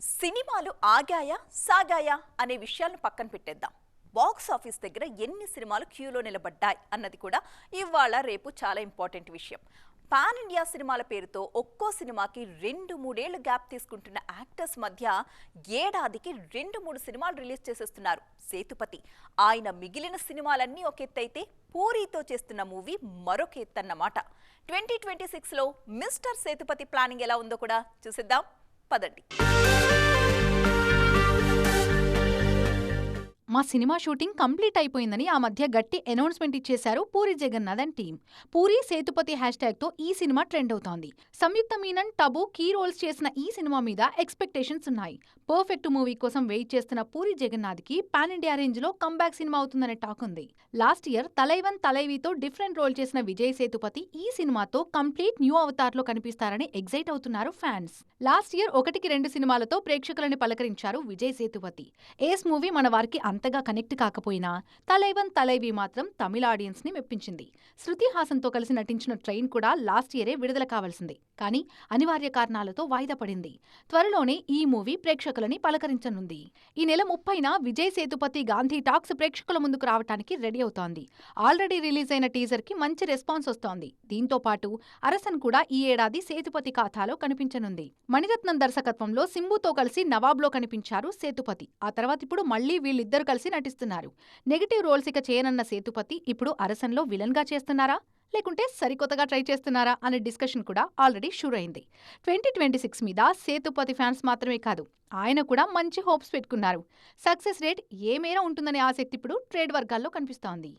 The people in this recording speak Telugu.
సినిమాలు ఆగాయా సాగాయా అనే విషయాలను పక్కన పెట్టేద్దాం. బాక్స్ ఆఫీస్ దగ్గర ఎన్ని సినిమాలు క్యూలో నిలబడ్డాయి అన్నది కూడా ఇవాళ రేపు చాలా ఇంపార్టెంట్ విషయం. పాన్ ఇండియా సినిమాల పేరుతో ఒక్కో సినిమాకి రెండు మూడేళ్ళు గ్యాప్ తీసుకుంటున్న యాక్టర్స్ మధ్య ఏడాదికి రెండు మూడు సినిమాలు రిలీజ్ చేసేస్తున్నారు సేతుపతి. ఆయన మిగిలిన సినిమాలన్నీ ఒక ఎత్తైతే పూరితో చేస్తున్న మూవీ మరొక ఎత్తన్నమాట. ట్వంటీ ట్వంటీ సిక్స్లో మిస్టర్ సేతుపతి ప్లానింగ్ ఎలా ఉందో కూడా చూసిద్దాం. పదండి. మా సినిమా షూటింగ్ కంప్లీట్ అయిపోయిందని ఆ మధ్య గట్టి అనౌన్స్మెంట్ ఇచ్చేశారు Puri Jagannath and team. Puri Sethupathi hash ట్యాగ్తో ఈ సినిమా ట్రెండ్ అవుతోంది. సంయుక్త మీనన్ టబు కీ రోల్స్ చేసిన ఈ సినిమా మీద ఎక్స్పెక్టేషన్స్ ఉన్నాయి. పర్ఫెక్ట్ మూవీ కోసం వెయిట్ చేస్తున్న పూరి జగన్నాథ్కి పాన్ ఇండియా రేంజ్లో కంబ్యాక్ సినిమా అవుతుందనే టాక్ ఉంది. లాస్ట్ ఇయర్ తలైవన్ తలైవితో డిఫరెంట్ రోల్ చేసిన విజయ్ సేతుపతి ఈ సినిమాతో కంప్లీట్ న్యూ అవతార్లో కనిపిస్తారని ఎగ్జైట్ అవుతున్నారు ఫ్యాన్స్. లాస్ట్ ఇయర్ ఒకటికి రెండు సినిమాలతో ప్రేక్షకులని పలకరించారు విజయ్ సేతుపతి. ఏస్ మూవీ మన వారికి అంత అంతగా కనెక్ట్ కాకపోయినా తలైవన్ తలైవి మాత్రం తమిళ ఆడియన్స్ని మెప్పించింది. శృతి హాసన్తో కలిసి నటించిన ట్రైన్ కూడా లాస్ట్ ఇయరే విడుదల కావాల్సింది. కానీ అనివార్య కారణాలతో వాయిదా పడింది. త్వరలోనే ఈ మూవీ ప్రేక్షకులని పలకరించనుంది. ఈ నెల ముప్పైన విజయ్ సేతుపతి గాంధీ టాక్స్ ప్రేక్షకుల ముందుకు రావటానికి రెడీ అవుతోంది. ఆల్రెడీ రిలీజ్ అయిన టీజర్కి మంచి రెస్పాన్స్ వస్తోంది. దీంతో పాటు అరసన్ కూడా ఈ ఏడాది సేతుపతి ఖాతాలో కనిపించనుంది. మణిరత్నం దర్శకత్వంలో సింబుతో కలిసి నవాబ్లో కనిపించారు సేతుపతి. ఆ తర్వాత ఇప్పుడు మళ్ళీ వీళ్ళిద్దరు కలిసి నటిస్తున్నారు. నెగటివ్ రోల్స్ ఇక చేయనన్న సేతుపతి ఇప్పుడు అరసన్లో విలన్గా చేస్తున్నారా? లేకుంటే సరికొత్తగా ట్రై చేస్తున్నారా అనే డిస్కషన్ కూడా ఆల్రెడీ షూర్ అయింది. ట్వంటీ ట్వంటీ సిక్స్ మీద సేతుపతి ఫ్యాన్స్ మాత్రమే కాదు ఆయన కూడా మంచి హోప్స్ పెట్టుకున్నారు. సక్సెస్ రేట్ ఏ మేర ఉంటుందనే ఆసక్తి ఇప్పుడు ట్రేడ్ వర్గాల్లో కనిపిస్తోంది.